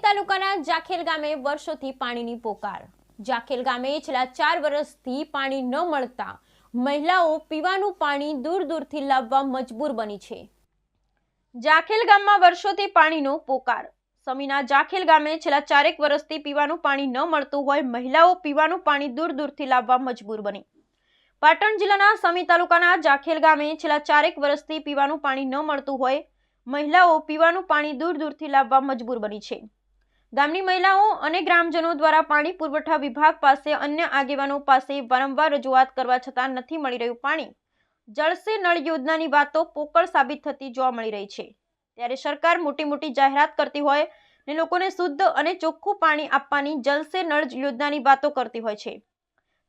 તાલુકાના જાખેલ ગામે વર્ષોથી પાણીની પોકાર. જાખેલ ગામે છેલ્લા ચાર વર્ષથી પાણી ન મળતા મહિલાઓ પીવાનું પાણી દૂર દૂરથી લાવવા મજબૂર બની છે. જાખેલ ગામમાં વર્ષોથી પાણીનો પોકાર. સમીના જાખેલ ગામે છેલ્લા ચારેક વર્ષથી પીવાનું પાણી ન મળતું હોય મહિલાઓ પીવાનું પાણી દૂર દૂરથી લાવવા મજબૂર બની. પાટણ જિલ્લાના સમી તાલુકાના જાખેલ ગામે છેલ્લા ચારેક વર્ષથી પીવાનું પાણી ન મળતું હોય મહિલાઓ પીવાનું પાણી દૂર દૂરથી લાવવા મજબૂર બની છે. ગામની મહિલાઓ અને ગ્રામજનો દ્વારા પાણી પુરવઠા વિભાગ પાસે અન્ય આગેવાનો પાસે વારંવાર રજૂઆત કરવા છતાં નથી મળી રહ્યું પાણી. જળસે નળ યોજનાની વાતો પોકળ સાબિત થતી જોવા મળી રહી છે. ત્યારે સરકાર મોટી મોટી જાહેરાત કરતી હોય ને લોકોને શુદ્ધ અને ચોખ્ખું પાણી આપવાની જલસે નળ યોજનાની વાતો કરતી હોય છે.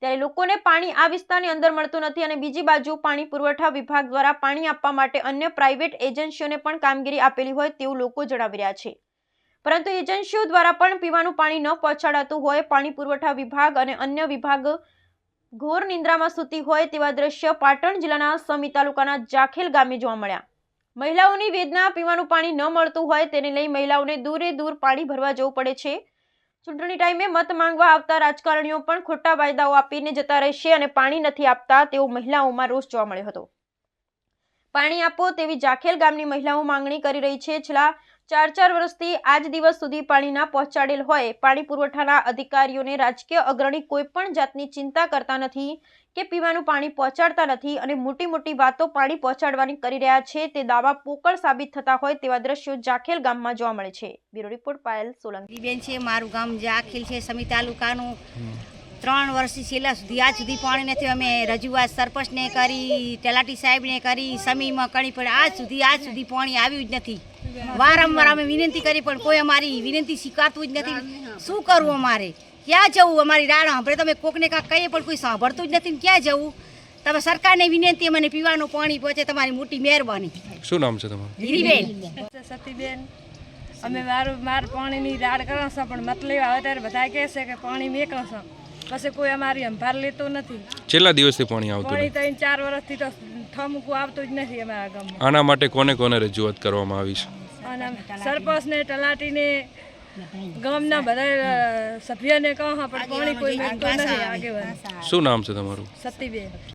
ત્યારે લોકોને પાણી આ વિસ્તારની અંદર મળતું નથી અને બીજી બાજુ પાણી પુરવઠા વિભાગ દ્વારા પાણી આપવા માટે અન્ય પ્રાઇવેટ એજન્સીઓને પણ કામગીરી આપેલી હોય તેવું લોકો જણાવી રહ્યા છે. પરંતુ એજન્સીઓ દ્વારા પણ પીવાનું પાણી ન પહોંચાડાતું હોય, પાણી પુરવઠા વિભાગ અને અન્ય વિભાગ ઘોર નિંદ્રામાં સૂતી હોય તેવા દ્રશ્ય પાટણ જિલ્લાના સમી તાલુકાના જાખેલ ગામે જોવા મળ્યા. મહિલાઓની વેદના, પીવાનું પાણી ન મળતું હોય તેને લઈ મહિલાઓને દૂરે દૂર પાણી ભરવા જવું પડે છે. ચૂંટણી ટાઈમે મત માંગવા આવતા રાજકારણીઓ પણ ખોટા વાયદાઓ આપીને જતા રહેશે અને પાણી નથી આપતા તેવો મહિલાઓમાં રોષ જોવા મળ્યો હતો. પાણી આપો તેવી જાખેલ ગામની મહિલાઓ માંગણી કરી રહી છે. છેલ્લા ચાર ચાર વર્ષથી આજ દિવસ સુધી પાણી ના પહોંચાડેલ હોય. પાણી પુરવઠાના અધિકારીઓને રાજકીય અગ્રણી કોઈ પણ જાતની ચિંતા કરતા નથી કે પીવાનું પાણી પહોંચાડતા નથી અને મોટી મોટી વાતો પાણી પહોંચાડવાની કરી રહ્યા છે તે દાવા પોકળ સાબિત થતા હોય તેવા દ્રશ્યો જાખેલ ગામમાં જોવા મળે છે. Bureau report Payal Solanki. બેન છે મારું ગામ જાખેલ છે સમી તાલુકાનું. ત્રણ વર્ષથી છેલ્લા સુધી આજ સુધી પાણી નથી. અમે રજૂઆત સરપંચને કરી તલાટી સાહેબને કરી સમીમાં કરી પણ આજ સુધી આજ સુધી પાણી આવ્યું જ નથી. વારંવાર અમે વિનંતી કરી પણ કોઈ અમારી વિનંતી સ્વીકારતું જ નથી. શું કરવું અમારે? ક્યાં જવું? અમારી રાડ સાંભળે. તમે કોકને કાંક કહીએ પણ કોઈ સાંભળતું જ નથી. ક્યાં જવું? તમે સરકારને વિનંતી મને પીવાનું પાણી પહોંચે તમારી મોટી મહેરબાની. શું નામ છે તમારું? હીરીબેન સતીબેન અમે મારું માર પાણીની રાડ કરો છો પણ મતલબ અત્યારે ત્યારે બધા કહે છે કે પાણી મેકો છો. પછી કોઈ અમારી સંભાળ લેતો નથી. છેલ્લા દિવસથી પાણી આવતું પાણી નથી. ત્રણ ચાર વર્ષથી તો ઠમકું આવતું જ નથી અમારા ગામમાં. આના માટે કોને કોને રજૂઆત કરવામાં આવી છે? અને સરપંચને તલાટીને ગામના બધા સભ્યને કહો પણ કોણી કોઈ નથી આગેવાન. શું નામ છે તમારું? સતીબેન.